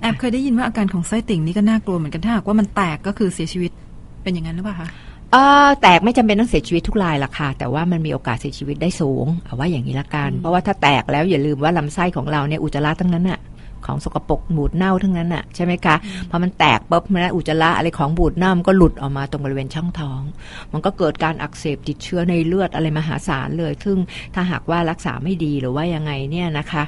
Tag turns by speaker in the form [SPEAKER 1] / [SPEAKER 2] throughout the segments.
[SPEAKER 1] แอบเคยได้ยินว่าอาการของไส้ติ่งนี่ก็น่ากลัวเหมือนกันถ้าหากว่ามันแตกก็คือเสียชีวิตเป็นอย่างนั้นหรือเปล่าคะ
[SPEAKER 2] เออแตกไม่จำเป็นต้องเสียชีวิตทุกรายล่ะค่ะ แต่ว่ามันมีโอกาสเสียชีวิตได้สูง เอาว่าอย่างนี้ละกัน เพราะว่าถ้าแตกแล้วอย่าลืมว่าลำไส้ของเราเนี่ยอุจจาระทั้งนั้นอะ ของสกปรกบูดเน่าทั้งนั้นอะใช่ไหมคะพอมันแตกปุ๊บมันอุจจาระอะไรของบูดเน่ามันก็หลุดออกมาตรงบริเวณช่องท้อง มันก็เกิดการอักเสบติดเชื้อในเลือดอะไรมหาศาลเลย ซึ่งถ้าหากว่ารักษาไม่ดีหรือว่ายังไงเนี่ยนะคะ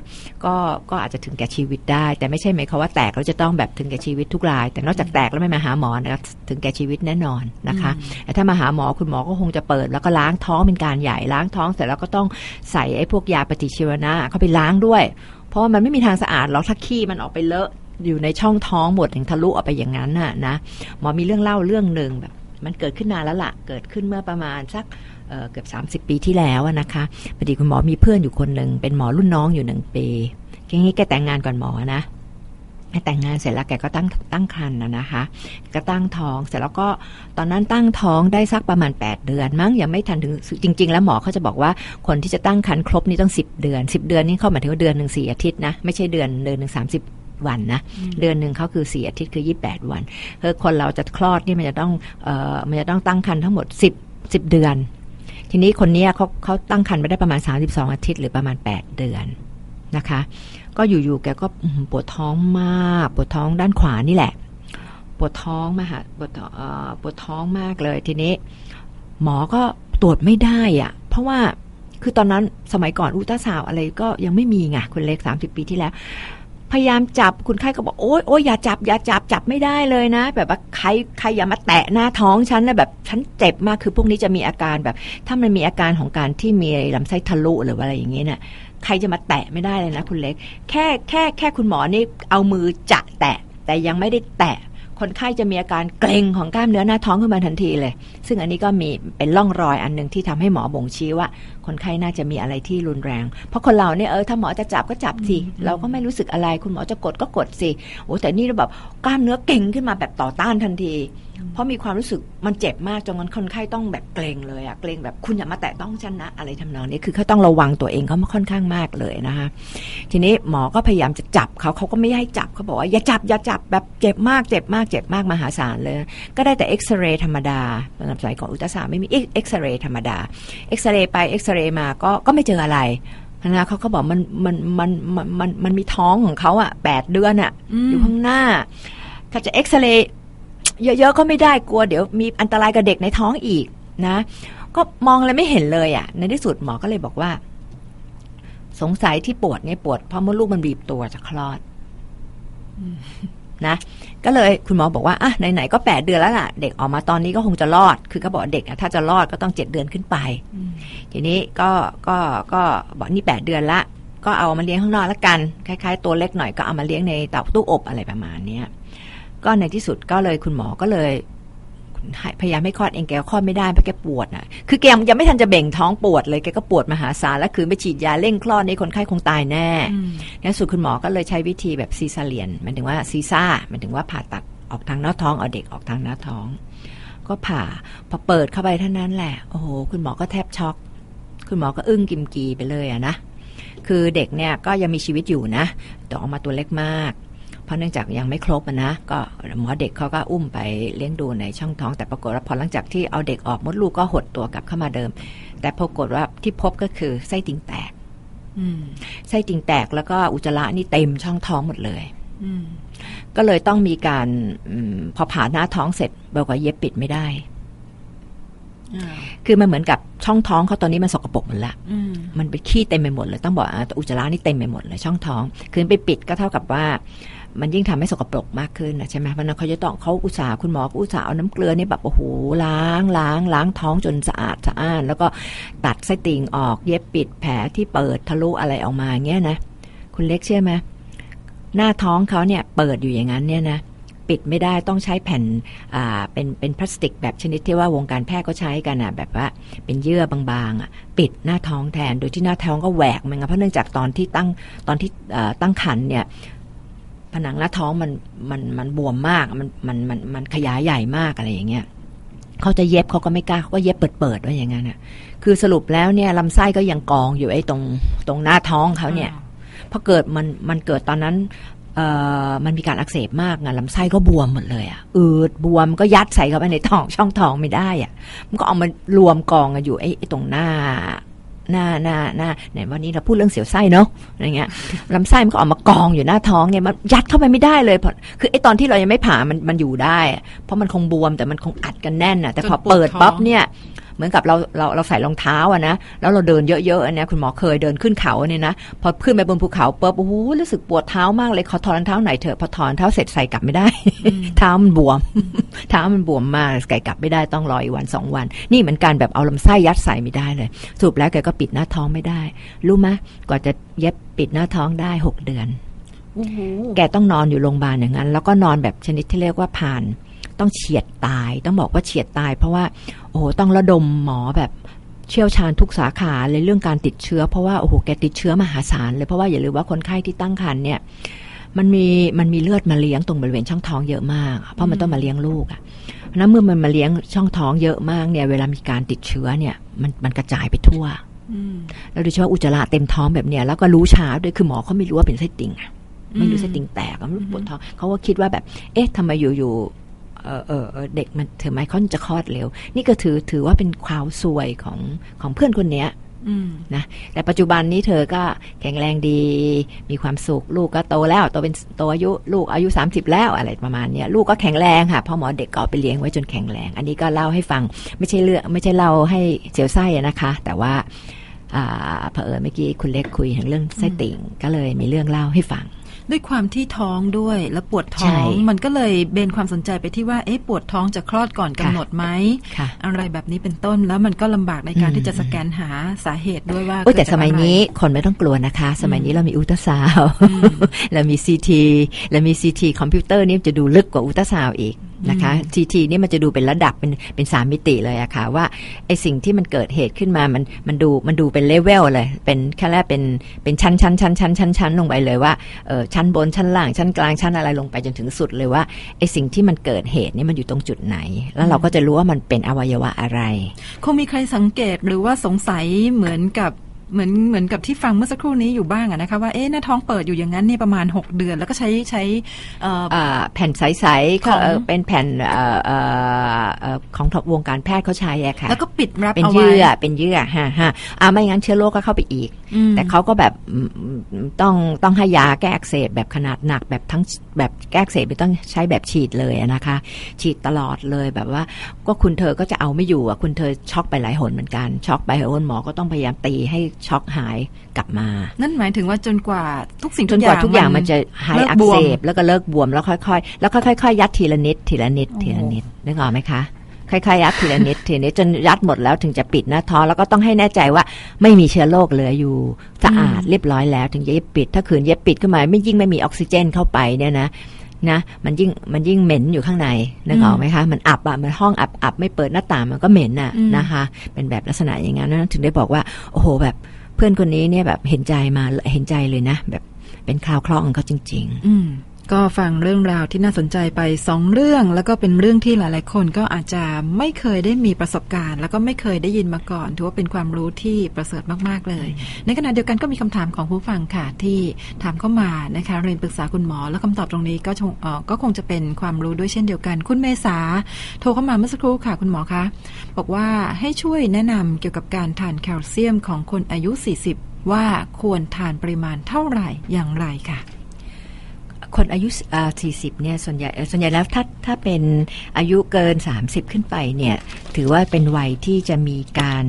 [SPEAKER 2] ก็ก็อาจจะถึงแก่ชีวิตได้ แต่ไม่ใช่หมายความว่าแตกแล้วจะต้องแบบถึงแก่ชีวิตทุกราย แต่นอกจากแตกแล้วไม่มาหาหมอนะถึงแก่ชีวิตแน่นอนนะคะแต่ถ้ามาหาหมอคุณหมอก็คงจะเปิด แล้วก็ล้างท้องเป็นการใหญ่ล้างท้องเสร็จแล้วก็ต้องใส่ไอ้พวกยาปฏิชีวนะเข้าไปล้างด้วย เพราะว่ามันไม่มีทางสะอาดหรอกถ้าขี้มันออกไปเลอะอยู่ในช่องท้องหมดถึงทะลุออกไปอย่างนั้นน่ะนะหมอมีเรื่องเล่าเรื่องหนึ่งแบบ มันเกิดขึ้นนานแล้วละ่ะ เกิดขึ้นเมื่อประมาณสักเเกือบ30 ปีที่แล้วนะคะพอดีคุณหมอมีเพื่อนอยู่คนหนึ่งเป็นหมอรุ่นน้องอยู่หนึ่งปีแค่นี้แกแต่งงานก่อนหมอนะ แต่งงานเสร็จแล้วแกก็ตั้งตั้งครรภ์นะนะคะ ก็ตั้งท้องเสร็จแล้วก็ตอนนั้นตั้งท้องได้สักประมาณ 8 เดือน มั้งยังไม่ทันถึงจริง ๆ แล้วหมอเขาจะบอกว่าคนที่จะตั้งครรภ์ครบนี่ต้อง 10 เดือน 10 เดือนนี่เข้าหมายถึงว่าเดือนหนึ่งสี่อาทิตย์นะไม่ใช่เดือนเดือนหนึ่งสามสิบวันนะเดือนหนึ่งเขาคือสี่อาทิตย์คือยี่แปดวันคือคนเราจะคลอดนี่มันจะต้องเอ่อมันจะต้องตั้งครรภ์ทั้งหมดสิบสิบเดือน ทีนี้คนนี้เขาเขาตั้งครรภ์ไปได้ประมาณสามสิบสองอาทิตย์หรือประมาณแปดเดือน นะคะ ก็อยู่ๆแกก็ปวดท้องมากปวดท้องด้านขวานี่แหละ ปวดท้องมาฮะปวดปวดท้องมากเลยทีนี้ หมอก็ตรวจไม่ได้อะเพราะว่าคือตอนนั้นสมัยก่อนอุตสาวอะไรก็ยังไม่มีไงคุณเล็กสามสิบปีที่แล้ว พยายามจับคุณไข้ก็บอกโอ๊ยโอ๊ยอย่าจับอย่าจับจับไม่ได้เลยนะ แบบว่าใครใครอย่ามาแตะหน้าท้องฉันนะแบบฉันเจ็บมากคือพวกนี้จะมีอาการแบบ ถ้ามันมีอาการของการที่มีลำไส้ทะลุหรือว่าอะไรอย่างเงี้ยเนี่ย ใครจะมาแตะไม่ได้เลยนะคุณเล็ก แค่แค่แค่คุณหมอนี่เอามือจะแตะ แต่ยังไม่ได้แตะ คนไข้จะมีอาการเกร็งของกล้ามเนื้อหน้าท้องขึ้นมาทันทีเลย ซึ่งอันนี้ก็มีเป็นร่องรอยอันหนึ่งที่ทำให้หมอบ่งชี้ว่า คนไข้น่าจะมีอะไรที่รุนแรง เพราะคนเราเนี่ยเออถ้าหมอจะจับก็จับสิเราก็ไม่รู้สึกอะไร คุณหมอจะกดก็กดสิโอ้แต่นี่เราแบบกล้ามเนื้อเก่งขึ้นมาแบบต่อต้านทันที เพราะมีความรู้สึกมันเจ็บมากจนคนไข้ต้องแบบเกรงเลยอะเกรงแบบคุณอย่ามาแตะต้องฉันนะอะไรทำนองนี้คือเขาต้องระวังตัวเองเขาค่อนข้างมากเลยนะคะทีนี้หมอก็พยายามจะจับเขาเขาก็ไม่ให้จับเขาบอกว่าอย่าจับอย่าจับแบบเจ็บมากเจ็บมากเจ็บมากมหาศาลเลย ก็ได้แต่เอ็กซเรย์ธรรมดาสำหรับสายของอุตสาไม่มีเอ็กซเรย์ธรรมดาเอ็กซเรย์ไปเอ็กซเรย์มาก็ก็ไม่เจออะไรนะเขาก็บอกมันมันมันมันมันมันมีท้องของเขาอะแปดเดือนอะอยู่ข้างหน้า ถ้าจะเอ็กซเรย์เยอะๆก็ไม่ได้กลัวเดี๋ยวมีอันตรายกับเด็กในท้องอีกนะ ก็มองอะไรไม่เห็นเลยอะ่ะ ในที่สุดหมอก็เลยบอกว่า สงสัยที่ปวดไงปวดเพราะมดลูกมันบีบตัวจะคลอด นะก็เลยคุณหมอบอกว่าอะไหนๆก็แปดเดือนแล้วล่ะ เด็กออกมาตอนนี้ก็คงจะรอด คือก็บอกเด็กถ้าจะรอดก็ต้องเจ็ดเดือนขึ้นไป ทีนี้ก็ก็ก็บอกนี่แปดเดือนละ ก็เอามาเลี้ยงข้างนอกแล้วกันคล้ายๆ ตัวเล็กหน่อยก็เอามาเลี้ยงในเตาตู้อบอะไรประมาณเนี้ยก็ในที่สุดก็เลยคุณหมอก็เลย พยายามให้คลอดเองแกคลอดไม่ได้เพราะแกปวดนะคือแกยังไม่ทันจะเบ่งท้องปวดเลยแกก็ปวดมหาศาลแล้วคือไปฉีดยาเร่งคลอดนี่คนไข้คงตายแน่ในสุดคุณหมอก็เลยใช้วิธีแบบซีซาเลียนหมายถึงว่าซีซ่าหมายถึงว่าผ่าตัดออกทางหน้าท้องเอาเด็กออกทางหน้าท้อง ก็ผ่าพอเปิดเข้าไปเท่านั้นแหละโอ้โหคุณหมอก็แทบช็อก คุณหมอก็อึ้งกิมกีไปเลยอะนะคือเด็กเนี่ยก็ยังมีชีวิตอยู่นะแต่ออกมาตัวเล็กมาก ราะเนื่องจากยังไม่ครบนะ ก็หมอเด็กเขาก็อุ้มไปเลี้ยงดูในช่องท้อง แต่ปรากฏว่าพอหลังจากที่เอาเด็กออกมดลูกก็หดตัวกลับเข้ามาเดิม แต่ปรากฏว่าที่พบก็คือไส้ติ่งแตกไส้ติ่งแตกแล้วก็อุจจาระนี่เต็มช่องท้องหมดเลยก็เลยต้องมีการอพอผ่าหน้าท้องเสร็จบอกว่าเย็บปิดไม่ได้ คือมันเหมือนกับช่องท้องเขาตอนนี้มันสกปรกหมดละมันเป็นขี้เต็มไปหมดเลยต้องบอกอุจจาระนี่เต็มไปหมดเลย ช่องท้อง คือไปปิดก็เท่ากับว่า มันยิ่งทำให้สกปรกมากขึ้นนะใช่ไหมเพราะนั้นเขาจะต้องเขาอุตส่าห์คุณหมออุตส่าห์เอาน้ำเกลือนี่แบบโอ้โหล้างล้างล้างท้องจนสะอาดสะอ้าน แล้วก็ตัดไส้ติ่งออกเย็บปิดแผลที่เปิดทะลุอะไรออกมาเงี้ยนะคุณเล็กเชื่อไหมหน้าท้องเขาเนี่ยเปิดอยู่อย่างนั้นเนี่ยนะ ปิดไม่ได้ต้องใช้แผ่นอ่าเป็นเป็นพลาสติกแบบชนิดที่ว่าวงการแพทย์ก็ใช้กันอะแบบว่าเป็นเยื่อบางๆอะปิดหน้าท้องแทน โดยที่หน้าท้องก็แหวกมันเพราะเนื่องจากตอนที่ตั้งตอนที่ตั้งขันเนี่ยผนังหน้าท้องมันมันมันบวมมากมันมันมันมันขยายใหญ่มากอะไรอย่างเงี้ยเขาจะเย็บเขาก็ไม่กล้าเขาก็เย็บเปิดๆไว้อย่างนั้นอะคือสรุปแล้วเนี่ยลำไส้ก็ยังกองอยู่ไอ้ตรงตรงหน้าท้องเขาเนี่ยพอเกิดมันมันเกิดตอนนั้นเอ่อ มันมีการอักเสบมากไงลำไส้ก็บวมหมดเลยอะอืดบวมก็ยัดใส่เข้าไปในท้องช่องท้องไม่ได้อะมันก็เอามารวมกองกันอยู่ไอ้ตรงหน้าหน้าหน้าหน้าไหนวันนี้เราพูดเรื่องเสียวไส้เนาะอะไรเงี้ยลำไส้มันก็ออกมากองอยู่หน้าท้องเนี่ยมันยัดเข้าไปไม่ได้เลยเพราะคือไอ้ตอนที่เรายังไม่ผ่ามันมันอยู่ได้ เพราะมันคงบวมแต่มันคงอัดกันแน่นอะแต่พอเปิดปั๊บเนี่ย เหมือนกับเราเราเราใส่รองเท้าอะนะแล้วเราเดินเยอะๆอันเนี้ยคุณหมอเคยเดินขึ้นเขาเนี่ยนะพอขึ้นไปบนภูเขาปุ๊บโอ้โหรู้สึกปวดเท้ามากเลยขอถอดรองเท้าหน่อยเถอะพอถอดรองเท้าเสร็จใส่กลับไม่ได้ เท้ามันบวม เท้ามันบวมมากใส่กลับไม่ได้ต้องรออีกวันสองวัน นี่เหมือนกันแบบเอาลำไส้ยัดใส่ไม่ได้เลยสรุปแล้วแกก็ปิดหน้าท้องไม่ได้ รู้ไหมกว่าจะเย็บปิดหน้าท้องได้หกเดือน
[SPEAKER 1] โอ้โห
[SPEAKER 2] แกต้องนอนอยู่โรงพยาบาลอย่างนั้น แล้วก็นอนแบบชนิดที่เรียกว่าผ่าน ต้องเฉียดตาย ต้องบอกว่าเฉียดตาย เพราะว่าโอ้โหต้องระดมหมอแบบเชี่ยวชาญทุกสาขาเลยเรื่องการติดเชื้อ เพราะว่าโอ้โหแกติดเชื้อมหาศาลเลยเพราะว่าอย่าลืมว่าคนไข้ที่ตั้งครรภ์เนี่ยมันมีมันมีเลือดมาเลี้ยงตรงบริเวณช่องท้องเยอะมาก เพราะมันต้องมาเลี้ยงลูกอะเพราะฉะนั้นเมื่อมันมาเลี้ยงช่องท้องเยอะมากเนี่ย เวลามีการติดเชื้อเนี่ย มันมันกระจายไปทั่ว
[SPEAKER 1] อืม
[SPEAKER 2] แล้วโดยเฉพาะอุจจาระเต็มท้องแบบเนี้ยแล้วก็รู้ช้าด้วยคือหมอเขาไม่รู้ว่าเป็นไส้ติ่งอะไม่รู้ไส้ติ่งแตกอะไม่รู้ปวดท้องเขาก็คิดว่าแบบ เอ๊ะทำไมอยู่ๆ เออเออเออเด็กมันเธอไมเขาจะคลอดเร็ว นี่ก็ถือถือว่าเป็นความซวยของของเพื่อนคนเนี้ย
[SPEAKER 1] อืม
[SPEAKER 2] นะแต่ปัจจุบันนี้เธอก็แข็งแรงดี มีความสุข ลูกก็โตแล้วโตเป็นโตอายุลูกอายุ 30 แล้วอะไรประมาณเนี้ยลูกก็แข็งแรงค่ะเพ่อหมอเด็กก็เอาไปเลี้ยงไว้จนแข็งแรง อันนี้ก็เล่าให้ฟังไม่ใช่เรื่องไม่ใช่เล่าให้เสียวไส้อะนะคะ แต่ว่าอ่าเผอิญเมื่อกี้คุณเล็กคุยถึงเรื่องไส้ติ่งก็เลยมีเรื่องเล่าให้ฟัง
[SPEAKER 1] ด้วยความที่ท้องด้วยแล้วปวดท้
[SPEAKER 2] ใช่
[SPEAKER 1] อง มันก็เลยเบนความสนใจไปที่ว่าเอ๊ะปวดท้องจะคลอดก่อนกำ
[SPEAKER 2] ค่ะ
[SPEAKER 1] หนดไหม
[SPEAKER 2] ค่ะ
[SPEAKER 1] อะไรแบบนี้เป็นต้นแล้วมันก็ลำบากในการ
[SPEAKER 2] อืม
[SPEAKER 1] ที่จะสแกนหาสาเหตุด้วยว่า
[SPEAKER 2] โอ้ยแต่
[SPEAKER 1] เกิด
[SPEAKER 2] ส
[SPEAKER 1] จาก
[SPEAKER 2] มัย
[SPEAKER 1] อะไร
[SPEAKER 2] นี้คนไม่ต้องกลัวนะคะ สมัยนี้เรามีอุลตราซาวด์
[SPEAKER 1] อืม
[SPEAKER 2] เรามีซีทีเรามีซีทีคอมพิวเตอร์นี่จะดูลึกกว่าอุลตราซาวด์อีก นะคะซีทีนี่มันจะดูเป็นระดับเป็นเป็นสามมิติเลยอะค่ะว่าไอสิ่งที่มันเกิดเหตุขึ้นมามันมันดูมันดูเป็นเลเวลเลย เป็นแค่แรกเป็นเป็นชั้นชั้นชั้นชั้นชั้นชั้นลงไปเลยว่าเออชั้นบนชั้นล่างชั้นกลางชั้นอะไรลงไปจนถึงสุดเลยว่าไอสิ่งที่มันเกิดเหตุนี่มันอยู่ตรงจุดไหน แล้วเราก็จะรู้ว่ามันเป็นอวัยวะอะไร
[SPEAKER 1] คงมีใครสังเกตหรือว่าสงสัยเหมือนกับ เหมือนเหมือนกับที่ฟังเมื่อสักครู่นี้อยู่บ้างอะนะคะว่าเอ๊ะหน้าท้องเปิดอยู่อย่างนั้นเนี่ยประมาณ 6 เดือน แล้วก็ใช้ใช้เอ่อ
[SPEAKER 2] อ่าแผ่นใสๆ
[SPEAKER 1] ของ
[SPEAKER 2] เอ่อเป็นแผ่นเอ่อเอ่อเอ่อของวงการแพทย์เขาใช้อะค่ะ
[SPEAKER 1] แล้วก็ปิดรับ
[SPEAKER 2] เป็น
[SPEAKER 1] เอาไว้
[SPEAKER 2] เยื่อเป็นเยื่อฮะฮะอ่าไม่งั้นเชื้อโรคก็เข้าไปอีก
[SPEAKER 1] อืม
[SPEAKER 2] แต่เขาก็แบบอืมอืมต้องต้องให้ยาแก้อักเสบแบบขนาดหนักแบบทั้งแบบแก้อักเสบไม่ต้องใช้แบบฉีดเลยอะนะคะ ฉีดตลอดเลยแบบว่าก็คุณเธอก็จะเอาไม่อยู่อะคุณเธอช็อกไปหลายหนเหมือนกันช็อกไปหลายหนหมอก็ต้องพยายามตีให้ช็อกหายกลับมา
[SPEAKER 1] นั่นหมายถึงว่าจนกว่าทุกสิ่ง
[SPEAKER 2] จ
[SPEAKER 1] ทุ
[SPEAKER 2] น
[SPEAKER 1] กอก
[SPEAKER 2] ว่า
[SPEAKER 1] ย่าง
[SPEAKER 2] ทุกอย่างมันจะหาย
[SPEAKER 1] เลิก
[SPEAKER 2] อัก
[SPEAKER 1] บว
[SPEAKER 2] เส
[SPEAKER 1] ม
[SPEAKER 2] บแล้วก็เลิกบวมแล้วค่อยๆ แล้วก็ค่อยๆ ยัดทีละนิดทีละนิดทีละนิดนึกออกไหมคะค่อยๆยัดทีละนิดทีละนิดจนยัดหมดแล้วถึงจะปิดหน้าท้องแล้วก็ต้องให้แน่ใจว่าไม่มีเชื้อโรคเหลืออยู่สะอาดเรียบร้อยแล้วถึงจะเย็บปิด ถ้าขืนเย็บปิดขึ้นมาไม่ยิ่งไม่มีออกซิเจนเข้าไปเนี่ยนะ นะมันยิ่งมันยิ่งเหม็นอยู่ข้างในนึกออกไหมคะมันอับอะมันห้องอับอับไม่เปิดหน้าต่างมันก็เหม็นอะนะคะ เป็นแบบลักษณะอย่างนั้นนะถึงได้บอกว่า โอ้โหแบบเพื่อนคนนี้เนี่ยแบบเห็นใจมาเห็นใจเลยนะ แบบเป็นคราวเคราะห์ของเขาจริงๆ
[SPEAKER 1] อืม ก็ฟังเรื่องราวที่น่าสนใจไปสองเรื่อง แล้วก็เป็นเรื่องที่หลาย ๆ คนก็อาจจะไม่เคยได้มีประสบการณ์ แล้วก็ไม่เคยได้ยินมาก่อนถือว่าเป็นความรู้ที่ประเสริฐมาก ๆ เลย ในขณะเดียวกันก็มีคำถามของผู้ฟังค่ะที่ถามเข้ามานะคะเรียนปรึกษาคุณหมอ แล้วคำตอบตรงนี้ก็ชงเอ่อก็คงจะเป็นความรู้ด้วยเช่นเดียวกัน คุณเมษาโทรเข้ามาเมื่อสักครู่ค่ะ คุณหมอคะบอกว่าให้ช่วยแนะนำเกี่ยวกับการทานแคลเซียมของคนอายุ 40 ว่าควรทานปริมาณเท่าไหร่อย่างไรค่ะ
[SPEAKER 2] คนอายุอ่า40เนี่ยส่วนใหญ่ส่วนใหญ่แล้วถ้าถ้าเป็นอายุเกิน 30 ขึ้นไปเนี่ยถือว่าเป็นวัยที่จะมีการ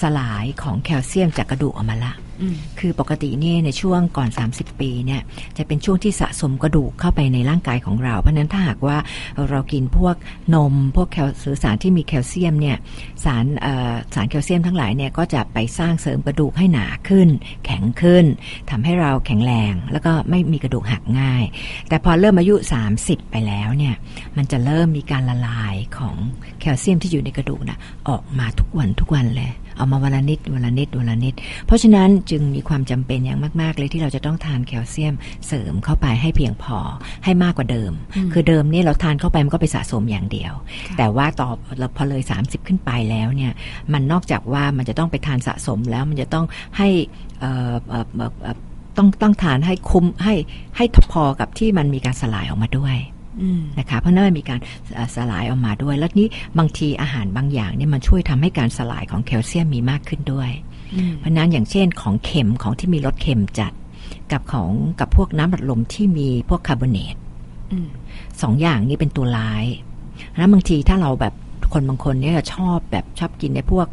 [SPEAKER 2] สลายของแคลเซียมจากกระดูกออกมาละ คือปกติเนี่ยในช่วงก่อน 30 ปีเนี่ยจะเป็นช่วงที่สะสมกระดูกเข้าไปในร่างกายของเรา เพราะนั้นถ้าหากว่าเรากินพวกนม พวกแคลหรือสารที่มีแคลเซียมเนี่ยสารสารแคลเซียมทั้งหลายเนี่ยก็จะไปสร้างเสริมกระดูกให้หนาขึ้น แข็งขึ้นทำให้เราแข็งแรง แล้วก็ไม่มีกระดูกหักง่าย แต่พอเริ่มอายุ 30 ไปแล้วเนี่ยมันจะเริ่มมีการละลายของแคลเซียมที่อยู่ในกระดูกนะออกมาทุกวันทุกวันเลย เอามาวันละนิดวันละนิดวันละนิด เพราะฉะนั้นจึงมีความจำเป็นอย่างมากๆเลยที่เราจะต้องทานแคลเซียมเสริมเข้าไปให้เพียงพอให้มากกว่าเดิม
[SPEAKER 1] อืม
[SPEAKER 2] คือเดิมเนี่ยเราทานเข้าไปมันก็ไปสะสมอย่างเดียว
[SPEAKER 1] ค่ะ
[SPEAKER 2] แต่ว่าต่อเราพอเลย 30 ขึ้นไปแล้วเนี่ยมันนอกจากว่ามันจะต้องไปทานสะสมแล้วมันจะต้องให้เอ่อเอ่อเอ่อเอ่อต้องต้องทานให้คุ้มให้ให้พอกับที่มันมีการสลายออกมาด้วย
[SPEAKER 1] อืม
[SPEAKER 2] นะคะเพราะนั่นมันมีการเอ่อสลายออกมาด้วย แล้วนี้บางทีอาหารบางอย่างเนี่ยมันช่วยทำให้การสลายของแคลเซียมมีมากขึ้นด้วย
[SPEAKER 1] อืม
[SPEAKER 2] เพราะนั้นอย่างเช่นของเค็มของที่มีรสเค็มจัดกับของกับพวกน้ำอัดลมที่มีพวกคาร์บอเนต
[SPEAKER 1] อืม
[SPEAKER 2] สองอย่างนี้เป็นตัวร้ายแล้วบางทีถ้าเราแบบคนบางคนเนี่ยชอบแบบชอบกินในพวก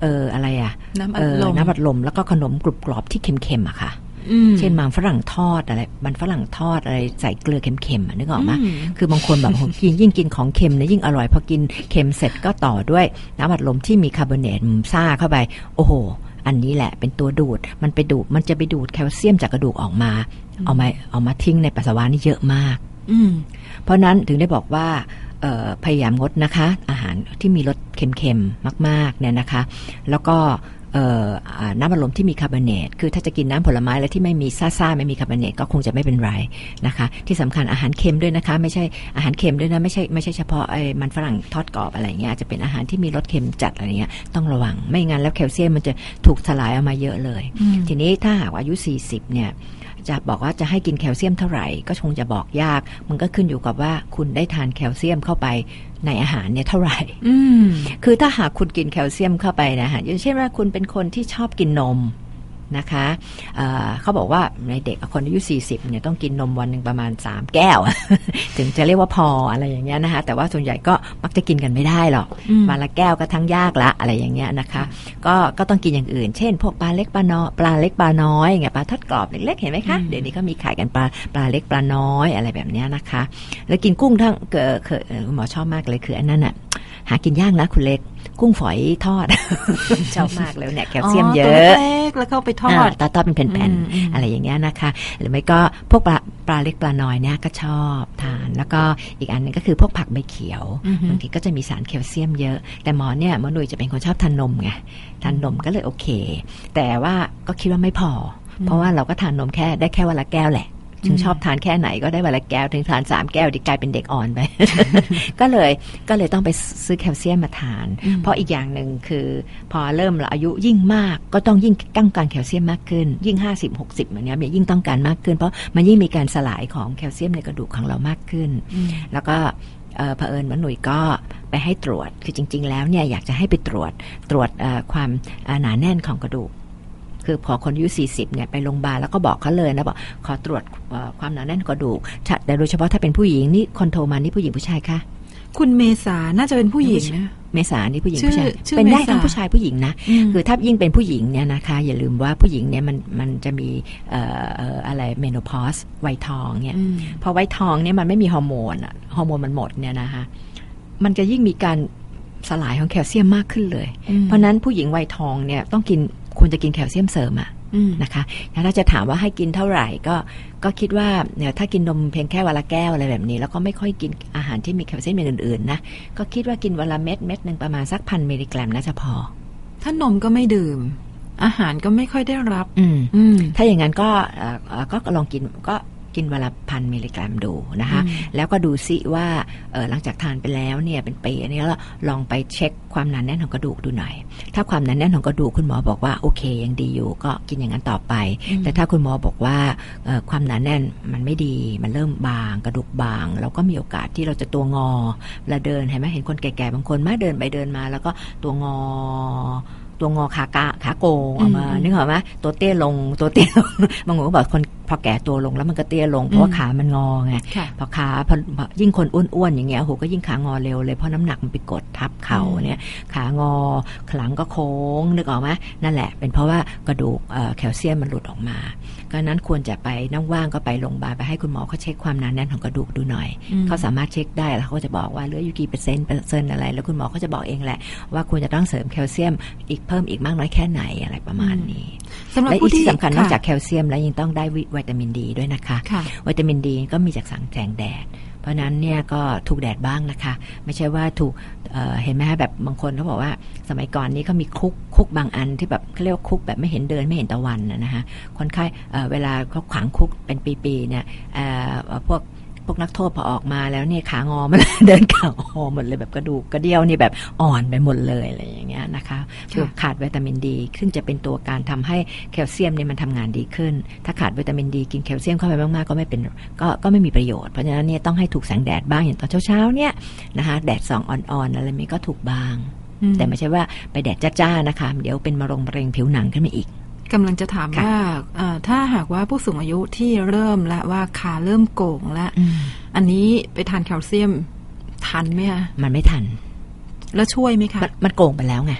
[SPEAKER 2] เอออะไรอะ
[SPEAKER 1] น้ำอั
[SPEAKER 2] เอ
[SPEAKER 1] ด
[SPEAKER 2] อ
[SPEAKER 1] ลม
[SPEAKER 2] น้ำอัดลมแล้วก็ขนมกรุบกรอบที่เค็มๆอะค่ะ
[SPEAKER 1] อืม
[SPEAKER 2] เช่นมันฝรั่งทอดอะไรมันฝรั่งทอดอะไรใส่เกลือเค็มๆอะนึกออกไหม
[SPEAKER 1] อืม
[SPEAKER 2] คือบางคนแบบโหกินยิ่งกินของเค็มเนี่ยยิ่งอร่อยพอกินเค็มเสร็จก็ต่อด้วยน้ำอัดลมที่มีคาร์บอเนตซ่าเข้าไป โอ้โห อันนี้แหละเป็นตัวดูดมันไปดูดมันจะไปดูดแคลเซียมจากกระดูกออกมา เอามาเอามาทิ้งในปัสสาวะนี่เยอะมาก
[SPEAKER 1] อืม
[SPEAKER 2] เพราะนั้นถึงได้บอกว่าเอ่อพยายามงดนะคะ อาหารที่มีรสเค็มๆมากๆเนี่ยนะคะ แล้วก็เอ่ออ่า น้ำอัดลมที่มีคาร์บอเนตคือถ้าจะกินน้ำผลไม้แล้วที่ไม่มีซ่าๆไม่มีคาร์บอเนตก็คงจะไม่เป็นไรนะคะ ที่สำคัญอาหารเค็มด้วยนะคะ ไม่ใช่อาหารเค็มด้วยนะไม่ใช่ไม่ใช่เฉพาะไอ้มันฝรั่งทอดกรอบอะไรเงี้ยอาจจะเป็นอาหารที่มีรสเค็มจัดอะไรเงี้ยต้องระวังไม่งั้นแล้วแคลเซียมมันจะถูกสลายออกมาเยอะเลย
[SPEAKER 1] อืม
[SPEAKER 2] ทีนี้ถ้าหากว่าอายุ 40 เนี่ยจะบอกว่าจะให้กินแคลเซียมเท่าไหร่ก็คงจะบอกยาก มันก็ขึ้นอยู่กับว่าคุณได้ทานแคลเซียมเข้าไป ในอาหารเนี่ยเท่าไหร่
[SPEAKER 1] อืม
[SPEAKER 2] คือถ้าหากคุณกินแคลเซียมเข้าไปนะฮะอย่างเช่นว่าคุณเป็นคนที่ชอบกินนม นะคะเอ่อเขาบอกว่าในเด็กคนอายุ 40เนี่ยต้องกินนมวันหนึ่งประมาณ 3 แก้ว ถึงจะเรียกว่าพออะไรอย่างเงี้ยนะคะ แต่ว่าส่วนใหญ่ก็มักจะกินกันไม่ได้หรอก
[SPEAKER 1] อืม
[SPEAKER 2] วันละแก้วก็ทั้งยากละอะไรอย่างเงี้ยนะคะ ก็ก็ต้องกินอย่างอื่น เช่น พวกปลาเล็กปลาน้อยปลาเล็กปลาน้อยอย่างเงี้ยปลาทอดกรอบเล็กๆเห็นไหมคะ
[SPEAKER 1] อืม
[SPEAKER 2] เดี๋ยวนี้ก็มีขายกันปลาปลาเล็กปลาน้อยอะไรแบบเนี้ยนะคะ แล้วกินกุ้งทั้งเกิดเคยเอ่อคุณหมอชอบมากเลยคืออันนั้นอะหากินยากนะคุณเล็ก กุ้งฝอยทอด ชอบมากเลยเนี่ยแคลเซียมเย
[SPEAKER 1] ตัว
[SPEAKER 2] อะ
[SPEAKER 1] เล็กๆแล้วเข้าไปทอดา
[SPEAKER 2] ตาตอดเป็นแผ่น
[SPEAKER 1] อืมอืม
[SPEAKER 2] ๆอะไรอย่างเงี้ยนะคะ หรือไม่ก็พวกปลาปลาเล็กปลาน้อยเนี่ยก็ชอบทาน แล้วก็อีกอันหนึงก็คือพวกผักใบเขียว
[SPEAKER 1] อือฮึ
[SPEAKER 2] บางทีก็จะมีสารแคลเซียมเยอะ แต่หมอเนี่ยหมอหนุ่ยจะเป็นคนชอบทานนมไงทานนมก็เลยโอเค แต่ว่าก็คิดว่าไม่พออเพราะว่าเราก็ทานนมแค่ได้แค่วันละแก้วแหละ ถึงชอบทานแค่ไหนก็ได้วันละแก้ว ถึงทานสามแก้วดิกลายเป็นเด็กอ่อนไป ก็เลยก็เลยต้องไปซื้อแคลเซียมมาทาน
[SPEAKER 1] อืม
[SPEAKER 2] เพราะอีกอย่างหนึ่งคือ พอเริ่มเราอายุยิ่งมากก็ต้องยิ่งต้องการแคลเซียมมากขึ้น ยิ่ง 50 60แบบเนี้ยยิ่งต้องการมากขึ้น เพราะมันยิ่งมีการสลายของแคลเซียมในกระดูกของเรามากขึ้น
[SPEAKER 1] อืม
[SPEAKER 2] แล้วก็เอ่อเผอิญว่าหนุ่ยก็ไปให้ตรวจ คือจริง ๆ แล้วเนี่ยอยากจะให้ไปตรวจตรวจเอ่อความเอ่อหนาแน่นของกระดูก คือพอคนอายุ 40 เนี่ยไปโรงพยาบาลแล้วก็บอกเขาเลยนะบอกขอตรวจเอ่อความหนาแน่นของกระดูกถ้าแต่โดยเฉพาะถ้าเป็นผู้หญิงนี่คนโทรมานี่ผู้หญิงผู้ชายคะ
[SPEAKER 1] คุณเมษาน่าจะเป็นผู้หญิงนะ
[SPEAKER 2] เมษานี่ผู้หญิง
[SPEAKER 1] ชื่อ
[SPEAKER 2] ผู้ชาย
[SPEAKER 1] ชื่อ
[SPEAKER 2] เป็นได้
[SPEAKER 1] เมษา
[SPEAKER 2] ทั้งผู้ชายผู้หญิงนะ
[SPEAKER 1] ม
[SPEAKER 2] คือถ้ายิ่งเป็นผู้หญิงเนี่ยนะคะอย่าลืมว่าผู้หญิงเนี่ยมันมันจะมีเอ่อเอ่ออะไรเมโนพอสวัยทองเนี่ย
[SPEAKER 1] อืม
[SPEAKER 2] พอไว้ทองเนี่ยมันไม่มีฮอร์โมนอะฮอร์โมนมันหมดเนี่ยนะคะมันจะยิ่งมีการสลายของแคลเซียมมากขึ้นเลย
[SPEAKER 1] อืม
[SPEAKER 2] เพราะฉะนั้นผู้หญิงวัยทองเนี่ยต้องกิน ควรจะกินแคลเซียมเสริมอะ
[SPEAKER 1] อืม
[SPEAKER 2] นะคะแล้วถ้าจะถามว่าให้กินเท่าไหร่ก็ก็คิดว่าเนี่ยถ้ากินนมเพียงแค่วันละแก้วอะไรแบบนี้ แล้วก็ไม่ค่อยกินอาหารที่มีแคลเซียมอย่างอื่นๆนะก็คิดว่ากินวันละเม็ดเม็ดหนึ่งประมาณสักพันมิลลิกรัมน่าจะพอ
[SPEAKER 1] ถ้านมก็ไม่ดื่ม อาหารก็ไม่ค่อยได้รับ
[SPEAKER 2] อืม
[SPEAKER 1] อืม
[SPEAKER 2] ถ้าอย่างนั้นก็เอ่อเอ่อก็ลองกินก็ กินวันละพันมิลลิกรัมดูนะคะ
[SPEAKER 1] อืม
[SPEAKER 2] แล้วก็ดูซิว่าเอ่อหลังจากทานไปแล้วเนี่ยเป็นปีอันนี้แล้วลองไปเช็คความหนาแน่นของกระดูกดูหน่อย ถ้าความหนาแน่นของกระดูกคุณหมอบอกว่าโอเคยังดีอยู่ก็กินอย่างนั้นต่อไป
[SPEAKER 1] อืม
[SPEAKER 2] แต่ถ้าคุณหมอบอกว่าเอ่อความหนาแน่นมันไม่ดีมันเริ่มบางกระดูกบาง เราก็มีโอกาสที่เราจะตัวงอเวลาเดินเห็นไหมเห็นคนแก่ๆบางคนมาเดินไปเดินมา แล้วก็ตัวงอตัวงอขากะขาโกงออกมา
[SPEAKER 1] อืม
[SPEAKER 2] นึกออกไหมตัวเตี้ยลงตัวเตี้ยลงบางคนก็บอกคนพ อแก่ตัวลงแล้วมันก็เตี้ยลง เพราะว่า
[SPEAKER 1] อืม
[SPEAKER 2] ขามันงอไง
[SPEAKER 1] ค่ะ
[SPEAKER 2] พอขาพอพอยิ่งคนอ้วนๆอย่างเงี้ยโอ้โหก็ยิ่งขางอเร็วเลยเพราะน้ำหนักมันไปกดทับเข่า
[SPEAKER 1] อืม
[SPEAKER 2] เนี่ยขางอขลังก็โค้งนึกออกไหมนั่นแหละ เป็นเพราะว่ากระดูกเอ่อแคลเซียมมันหลุดออกมาก็นั้นควรจะไปนั่งว่างก็ไปโรงพยาบาลไปให้คุณหมอเขาเช็คความหนาแน่นของกระดูกดูหน่อย
[SPEAKER 1] อืม
[SPEAKER 2] เขาสามารถเช็คได้แล้วเขาก็จะบอกว่าเหลืออยู่กี่เปอร์เซ็นต์เปอร์เซ็นต์อะไร แล้วคุณหมอเขาจะบอกเองแหละว่าควรจะต้องเสริมแคลเซียมอีกเพิ่มอีกมากน้อยแค่ไหนอะไรประมาณนี้
[SPEAKER 1] สำหรับ
[SPEAKER 2] และ
[SPEAKER 1] ผู้
[SPEAKER 2] อีก
[SPEAKER 1] ที่
[SPEAKER 2] ที่สำคัญนอกจากะแคลเซียมแล้วยังต้องได้วิวิตามินดีด้วยนะคะ
[SPEAKER 1] ค่ะ
[SPEAKER 2] วิตามินดีก็มีจากสังแสงแดด เพราะฉะนั้นเนี่ยก็ถูกแดดบ้างนะคะ ไม่ใช่ว่าถูกเอ่อเห็นไหมฮะแบบบางคนเขาบอกว่า สมัยก่อนนี้เขามีคุกคุกบางอันที่แบบเขาเรียกว่าคุกแบบไม่เห็นเดินไม่เห็นตะวันนะนะฮะคนไข้เอ่อเวลาเขาขวางคุกเป็นปีๆเนี่ยเอ่อพวกพ วกนักโทษพอออกมาแล้วเนี่ยขางอมันเดินขางอหมดเลยแบบกระดูกกระเดี่ยวนี่แบบอ่อนไปหมดเลยอะไรอย่างเงี้ยนะคะคือขาดวิตามินดี ซึ่งจะเป็นตัวการทำให้แคลเซียมเนี่ยมันทำงานดีขึ้น ถ้าขาดวิตามินดี กินแคลเซียมเข้าไปมากๆก็ไม่เป็นก็ก็ไม่มีประโยชน์เพราะฉะนั้นเนี่ยต้องให้ถูกแสงแดดบ้างอย่างตอนเช้าๆเนี่ยนะคะแดดส่องอ่อนๆอะไรนี้ก็ถูกบ้าง แต่ไม่ใช่ว่าไปแดดจ้าๆนะคะ เดี๋ยวเป็นมะรงมะเร็งผิวหนังขึ้นมาอีก
[SPEAKER 1] กำลังจะถามว่าถ้าหากว่าผู้สูงอายุที่เริ่มและว่าขาเริ่มโก่งแล้วอันนี้ไปทานแคลเซียมทันไหมคะ
[SPEAKER 2] มันไม่ทัน
[SPEAKER 1] แล้วช่วยไหมคะ
[SPEAKER 2] มันโกงไปแล้วไง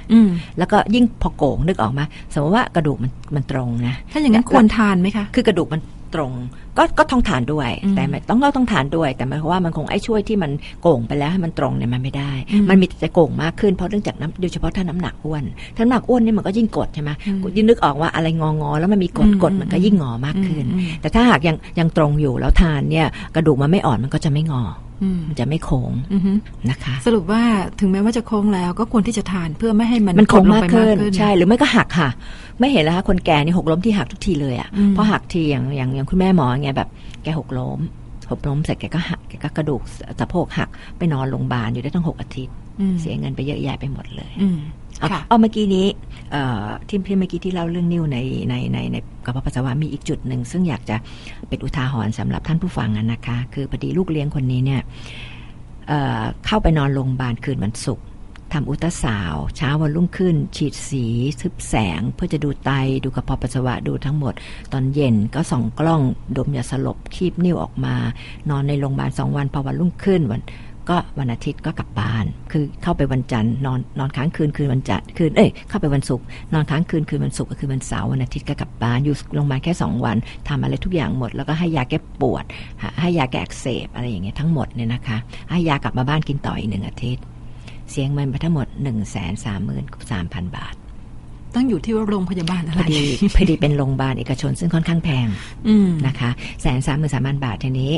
[SPEAKER 2] แล้วก็ยิ่งพอโกงนึกออกมา สมมติว่ากระดูกมันมันตรงนะ
[SPEAKER 1] ถ้าอย่างนั้นควรทานไหมคะ
[SPEAKER 2] คือกระดูกมันตรง ก็ก็ต้องทานด้วย แต่ต้องก็ต้องทานด้วย แต่หมายความว่ามันคงไอ้ช่วยที่มันโก่งไปแล้วให้มันตรงเนี่ยมันไม่ได้ มันมีแต่โก่งมากขึ้นเพราะเนื่องจากน้ำโดยเฉพาะถ้าน้ำหนักอ้วนถ้าน้ำหนักอ้วนเนี่ยมันก็ยิ่งกดใช่ไหมยิ่งนึกออกว่าอะไรงองอแล้วมันมีกดกดมันก็ยิ่งงอมากขึ้น แต่ถ้าหากยังยังตรงอยู่แล้วทานเนี่ยกระดูกมันไม่อ่อนมันก็จะไม่งอ มันจะไม่โค้งนะคะ
[SPEAKER 1] สรุปว่าถึงแม้ว่าจะโค้งแล้วก็ควรที่จะทานเพื่อไม่ให้มัน
[SPEAKER 2] มันโค้งมากขึ้นใช่หรือไม่ก็หักค่ะ ไม่เห็นแล้วคะคนแก่นี่หกล้มที่หักทุกทีเลยอะเพราะหักทีอย่างอย่างอย่างคุณแม่หมอไงแบบแกหกล้มหกล้มเสร็จแกก็หักแกก็กระดูกสะโพกหักไปนอนโรงพยาบาลอยู่ได้ตั้งหกอาทิตย์ เสียเงินไปเยอะแยะไปหมดเลย เอาเมื่อกี้นี้ที่พี่เมื่อกี้ที่เล่าเรื่องนิ้วในในในในกระเพาะปัสสาวะมีอีกจุดหนึ่ง ซึ่งอยากจะเป็นอุทาหรณ์สำหรับท่านผู้ฟังนะคะ คือพอดีลูกเลี้ยงคนนี้เนี่ยเเข้าไปนอนโรงพยาบาลคืนวันศุกร์ทำอุตสาวเช้าวันรุ่งขึ้น ฉีดสีทึบแสง เพื่อจะดูไตดูกระเพาะปัสสาวะดูทั้งหมด ตอนเย็นก็ส่องกล้องดมยาสลบคีบนิ้วออกมา นอนในโรงพยาบาลสองวันพอวันรุ่งขึ้นวัน ก็วันอาทิตย์ก็กลับบ้าน คือเข้าไปวันจันทร์นอนนอนค้างคืนคืนวันจันทร์คืนเอ้ยเข้าไปวันศุกร์นอนค้างคืนคืนวันศุกร์ก็คือวันเสาร์วันอาทิตย์ก็กลับบ้านอยู่โรงพยาบาลแค่สองวันทำอะไรทุกอย่างหมด แล้วก็ให้ยาแก้ปวด ให้ยาแก้อักเสบอะไรอย่างเงี้ยทั้งหมดเนี่ยนะคะให้ยากลับมาบ้านกินต่ออีกหนึ่งอาทิตย์ เสียเงินไปทั้งหมดหนึ่งแสนสามหมื่นสามพันบาท
[SPEAKER 1] ต้องอยู่ที่ว่าโรงพยาบาลอะไร
[SPEAKER 2] พอดีพอดีเป็นโรงพยาบาลเอกชนซึ่งค่อนข้างแพงนะคะแสนสามหมื่นสามพันบาททีนี้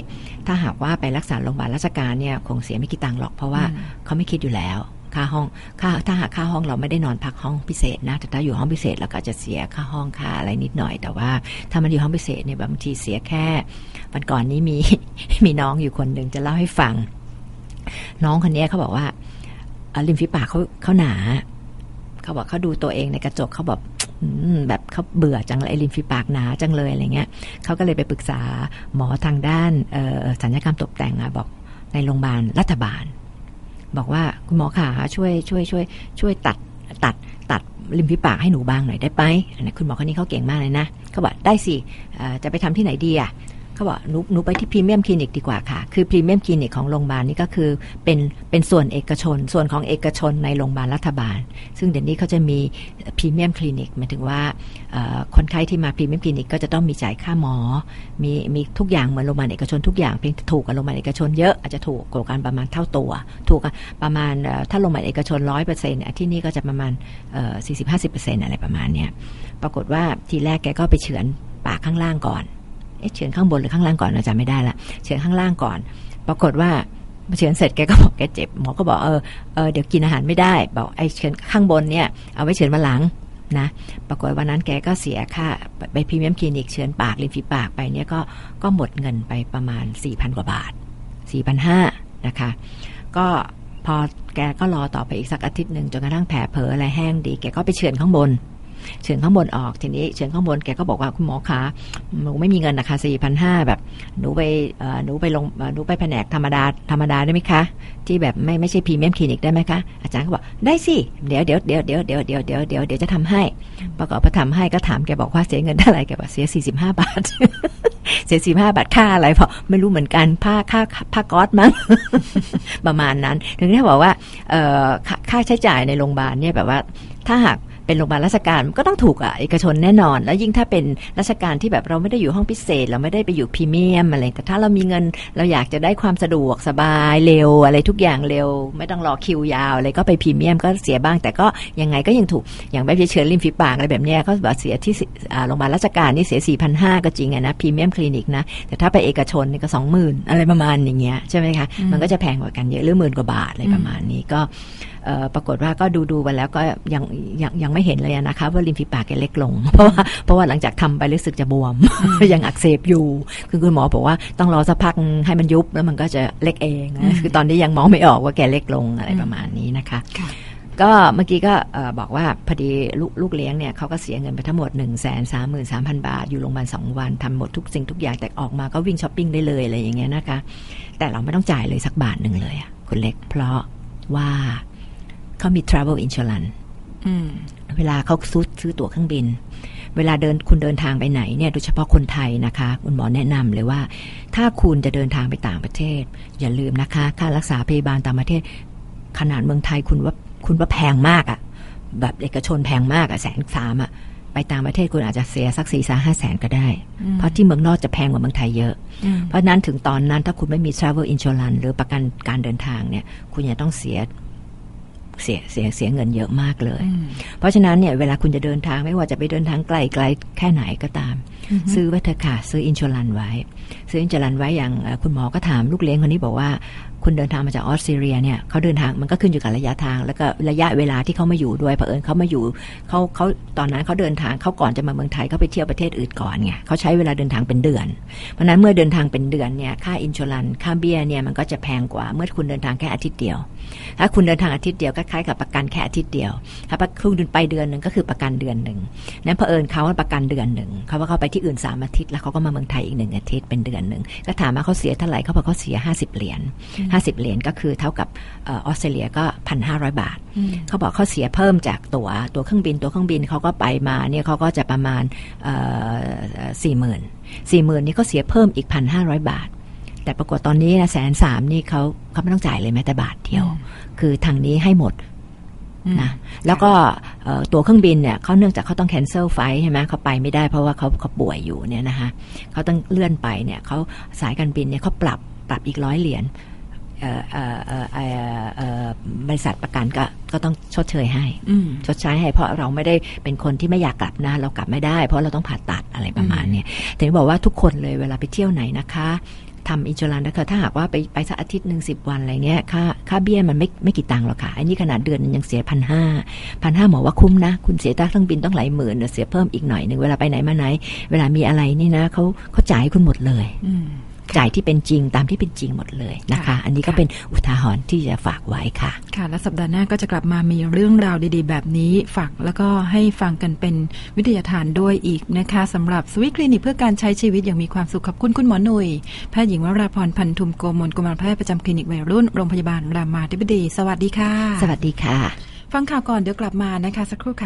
[SPEAKER 2] ถ้าหากว่าไปรักษาโรงพยาบาลราชการเนี่ยคงเสียไม่กี่ตังค์หรอกเพราะว่าเขาไม่คิดอยู่แล้วค่าห้องค่าถ้าหากค่าห้องเราไม่ได้นอนพักห้องพิเศษนะแต่ถ้าอยู่ห้องพิเศษเราก็จะเสียค่าห้องค่าอะไรนิดหน่อย แต่ว่าถ้ามันอยู่ห้องพิเศษเนี่ยบางทีเสียแค่วันก่อนนี้มีมีน้องอยู่คนหนึ่งจะเล่าให้ฟัง น้องคนนี้เขาบอกว่าริมฝีปากเขาเขาหนา เขาบอกเขาดูตัวเองในกระจกเขาแบบแบบเขาเบื่อจังเลยริมฝีปากหนาจังเลยอะไรเงี้ยเขาก็เลยไปปรึกษาหมอทางด้านสัญญกรรมตกแต่งอะบอกในโรงพยาบาลรัฐบาล บอกว่าคุณหมอขาช่วยช่วยช่วยช่วยตัดตัดตัดริมฝีปากให้หนูบ้างหน่อยได้ไหมคุณหมอคนนี้เขาเก่งมากเลยนะเขาบอกได้สิจะไปทำที่ไหนดีอะ เขาบอกหนูหนูไปที่พรีเมียมคลินิกดีกว่าค่ะ คือพรีเมียมคลินิกของโรงพยาบาลนี่ก็คือเป็นเป็นส่วนเอกชน ส่วนของเอกชนในโรงพยาบาลรัฐบาล ซึ่งเดี๋ยวนี้เขาจะมีพรีเมียมคลินิกหมายถึงว่าคนไข้ที่มาพรีเมียมคลินิกก็จะต้องมีจ่ายค่าหมอ มีมีทุกอย่างเหมือนโรงพยาบาลเอกชนทุกอย่างเพียงถูกกับโรงพยาบาลเอกชนเยอะอาจจะถูกกว่ากันประมาณเท่าตัว ถูกประมาณถ้าโรงพยาบาลเอกชนร้อยเปอร์เซ็นต์ที่นี่ก็จะประมาณสี่สิบห้าสิบเปอร์เซ็นต์อะไรประมาณเนี้ยปรากฏว่าทีแรกแกก็ไปเฉือนปากข้างล่างก่อน เฉือนข้างบนหรือข้างล่างก่อนเราจำไม่ได้ละเฉือนข้างล่างก่อน ปรากฏว่าเฉือนเสร็จแกก็บอกแกเจ็บหมอก็บอกเออเออเดี๋ยวกินอาหารไม่ได้ บอกไอ้เฉือนข้างบนเนี่ยเอาไว้เฉือนมาหลังนะปรากฏวันนั้นแกก็เสียค่าไปพรีเมียมคลินิกเฉือนปากริมฝีปากไปเนี่ยก็ก็หมดเงินไปประมาณ4ี่พันกว่าบาท4ี่พันห้านะคะ ก็พอแกก็รอต่อไปอีกสักอาทิตย์หนึ่งจนกระทั่งแผลเผลออะไรแห้งดี แกก็ไปเฉือนข้างบน เชิญข้างบนออกทีนี้เชิญข้างบนแกก็บอกว่าคุณหมอคะหนูไม่มีเงินนะคะสี่พันห้าแบบหนูไปหนูไปลงหนูไปแผนกธรรมดาธรรมดาได้ไหมคะที่แบบไม่ไม่ใช่พรีเมียมคลินิกได้ไหมคะอาจารย์ก็บอกได้สิเดี๋ยวเดี๋ยวเดี๋ยวเดี๋ยวเดี๋ยวเดี๋ยวเดี๋ยวเดี๋ยวเดี๋ยวจะทำให้ประกอบพอทำให้ก็ถามแกบอกว่าเสียเงินเท่าไหร่แกบอกเสียสี่สิบห้าบาทเสียสี่ห้าบาทค่าอะไรพอไม่รู้เหมือนกันผ้าค่าผ้าก๊อตมั้งประมาณนั้น ถึงได้บอกว่าค่าใช้จ่ายในโรงพยาบาลเนี่ยแบบว่าถ้าหากเป็นโรงพยาบาลราชการก็ต้องถูกอะเอกชนแน่นอน แล้วยิ่งถ้าเป็นราชการที่แบบเราไม่ได้อยู่ห้องพิเศษ เราไม่ได้ไปอยู่พรีเมียมอะไรแต่ถ้าเรามีเงินเราอยากจะได้ความสะดวกสบายเร็ว อะไรทุกอย่างเร็ว ไม่ต้องรอคิวยาวอะไรก็ไปพรีเมียมก็เสียบ้าง แต่ก็ยังไงก็ยังถูกอย่างแบบเชื้อริมฝีปากอะไรแบบเนี้ยก็แบบเสียที่โรงพยาบาลราชการนี่เสียสี่พันห้าก็จริงไงนะพรีเมียมคลินิกนะแต่ถ้าไปเอกชนนี่ก็สองหมื่นอะไรประมาณอย่างเงี้ยใช่ไหมคะมันก็จะแพงกว่ากันเยอะหรือหมื่นกว่าบาทอะไรประมาณนี้ก็ ปรากฏว่าก็ดูดูๆไปแล้วก็ยังยังยังไม่เห็นเลยอะนะคะ ว่าริมฝีปากแกเล็กลง เพราะว่าเพราะว่าหลังจากทำไปรู้สึกจะบวม ยังอักเสบอยู่คือคุณหมอบอกว่าต้องรอสักพักให้มันยุบแล้วมันก็จะเล็กเอง
[SPEAKER 1] อื
[SPEAKER 2] นะ
[SPEAKER 1] ม
[SPEAKER 2] คือตอนนี้ยังมองไม่ออกว่าแกเล็กลงอะไร
[SPEAKER 1] อืม
[SPEAKER 2] ประมาณนี้นะคะ
[SPEAKER 1] ค่ะ
[SPEAKER 2] ก็เมื่อกี้ก็เอ่อบอกว่าพอดีลูกลูกเลี้ยงเนี่ยเขาก็เสียเงินไปทั้งหมด1นึ่งแสนสามหมื่นสามพันบาท อยู่โรงพยาบาลสองวันทำหมดทุกสิ่งทุกอย่างแต่ออกมาก็วิ่งช้อปปิ้งได้เลยอะไรอย่างเงี้ยนะคะ แต่เราไม่ต้องจ่ายเลยสักบาทหนึ่งเลยอะคุณเล็กเพราะว่า เขามี travel insurance
[SPEAKER 1] อืม
[SPEAKER 2] เวลาเขาซื้อซื้อตั๋วเครื่องบิน เวลาเดินคุณเดินทางไปไหนเนี่ยโดยเฉพาะคนไทยนะคะ คุณหมอแนะนำเลยว่า ถ้าคุณจะเดินทางไปต่างประเทศ อย่าลืมนะคะ ค่ารักษาพยาบาลต่างประเทศ ขนาดเมืองไทยคุณว่าคุณว่าแพงมากอะแบบเอกชนแพงมากอะแสนสามอะไปต่างประเทศคุณอาจจะเสียสักสี่สาห้าแสนก็ได้
[SPEAKER 1] อืม
[SPEAKER 2] เพราะที่เมืองนอกจะแพงกว่าเมืองไทยเยอะ
[SPEAKER 1] อืม
[SPEAKER 2] เพราะฉะนั้นถึงตอนนั้นถ้าคุณไม่มี travel insurance หรือประกันการเดินทางเนี่ย คุณจะต้องเสีย เสียเสียเสียเงินเยอะมากเลย
[SPEAKER 1] อืม
[SPEAKER 2] เพราะฉะนั้นเนี่ยเวลาคุณจะเดินทางไม่ว่าจะไปเดินทางไกลไกลแค่ไหนก็ตาม
[SPEAKER 1] อือฮึ
[SPEAKER 2] ซื้อไว้เถอะค่ะซื้ออินช r รันไว้ ซื้ออินช r รันไว้อย่างเอ่อคุณหมอก็ถามลูกเลี้ยงคนนี้บอกว่า คุณเดินทางมาจากออสเตรเลียเนี่ยเขาเดินทางมันก็ขึ้นอยู่กับระยะทาง แล้วก็ระยะเวลาที่เขามาอยู่ด้วยเผอิญเขามาอยู่เขาเขาตอนนั้นเขาเดินทางเขาก่อนจะมาเมืองไทยเขาไปเที่ยวประเทศอื่นก่อนไงเขาใช้เวลาเดินทางเป็นเดือน เพราะฉะนั้นเมื่อเดินทางเป็นเดือนเนี่ยค่าอินช r รันค่าเบี้ยเนี่ยมันก็จะแพงกว่าเมื่อคุณเดินทางแค่อาทิตย์เดียว ถ้าคุณเดินทางอาทิตย์เดียวก็คล้ายกับประกันแค่อาทิตย์เดียว ถ้าคุณไปเดือนหนึ่งก็คือประกันเดือนหนึ่งนั้นเผอิญเขาประกันเดือนหนึ่งเขาว่าเขาไปที่อื่นสามอาทิตย์แล้วเขาก็มาเมืองไทยอีกหนึ่งอาทิตย์เป็นเดือนหนึ่งก็ถามว่าเขาเสียเท่าไหร่เขาบอกเขาเสียห้าสิบเหรียญห้าสิบเหรียญก็คือเท่ากับเออออสเตรเลียก็พันห้าร้อยบาท
[SPEAKER 1] อืม
[SPEAKER 2] เขาบอกเขาเสียเพิ่มจากตัว๋วตั๋วเครื่องบินตั๋วเครื่องบินเขาก็ไปมาเนี่ยเขาก็จะประมาณสี่หมื่นสี่หมื่นนี่เขาเสียเพิ่มอีกพันห้าร้อยบาท แต่ปรากฏตอนนี้นะแสนสามนี่เขาเขาไม่ต้องจ่ายเลยแม้แต่บาทเดียว คือทางนี้ให้หมด
[SPEAKER 1] อืม
[SPEAKER 2] นะแล้วก็เอ่อตั๋วเครื่องบินเนี่ยเขาเนื่องจากเขาต้อง cancel ไฟใช่ไหมเขาไปไม่ได้เพราะว่าเขาเขาป่วยอยู่เนี่ยนะคะเขาต้องเลื่อนไปเนี่ยเขาสายการบินเนี่ยเขาปรับปรับอีกร้อยเหรียญเอ่อเอ่อเอ่อเอ่อเอ่อบริษัทประกันก็ก็ต้องชดเชยให้
[SPEAKER 1] อืม
[SPEAKER 2] ชดใช้ให้ เพราะเราไม่ได้เป็นคนที่ไม่อยากกลับนะ เรากลับไม่ได้ เพราะเราต้องผ่าตัดอะไรประมาณเนี้ยแต่บอกว่าทุกคนเลยเวลาไปเที่ยวไหนนะคะ ทำอินช r รันนะคะถ้าหากว่าไปไปสักอาทิตย์หนึ่งสิบวันอะไรเงี้ยค่าค่าเบี้ยมันไม่ไม่กี่ตังค์หรอกค่ะ อันนี้ขนาดเดือนยังเสียพันห้าพันห้าหมอว่าคุ้มนะ คุณเสียตั้งเครื่องบินต้องหลายหมื่นเดี๋ยเสียเพิ่มอีกหน่อยหนึ่งเวลาไปไหนมาไหน เวลามีอะไรนี่นะเขาเขาจ่ายคุณหมดเลย
[SPEAKER 1] อื
[SPEAKER 2] จ่ายที่เป็นจริงตามที่เป็นจริงหมดเลยนะคะ
[SPEAKER 1] ค่ะ
[SPEAKER 2] อันนี้ก็
[SPEAKER 1] ค่ะ
[SPEAKER 2] เป็นอุทาหรณ์ที่จะฝากไว้ค่ะ
[SPEAKER 1] ค่ะ และสัปดาห์หน้าก็จะกลับมามีเรื่องราวดีๆ แบบนี้ฝากแล้วก็ให้ฟังกันเป็นวิทยาทานด้วยอีกนะคะสำหรับสวิตคลินิกเพื่อการใช้ชีวิตอย่างมีความสุขขอบคุณคุณหมอหนุ่ยแพทย์หญิงวราพรพันธุมโกมลกุมารแพทย์ประจำคลินิกวัยรุ่นโรงพยาบาลรามาธิบดี สวัสดีค่ะ
[SPEAKER 2] สวัสดีค่ะ
[SPEAKER 1] ฟังข่าวก่อนเดี๋ยวกลับมานะคะสักครู่ค่ะ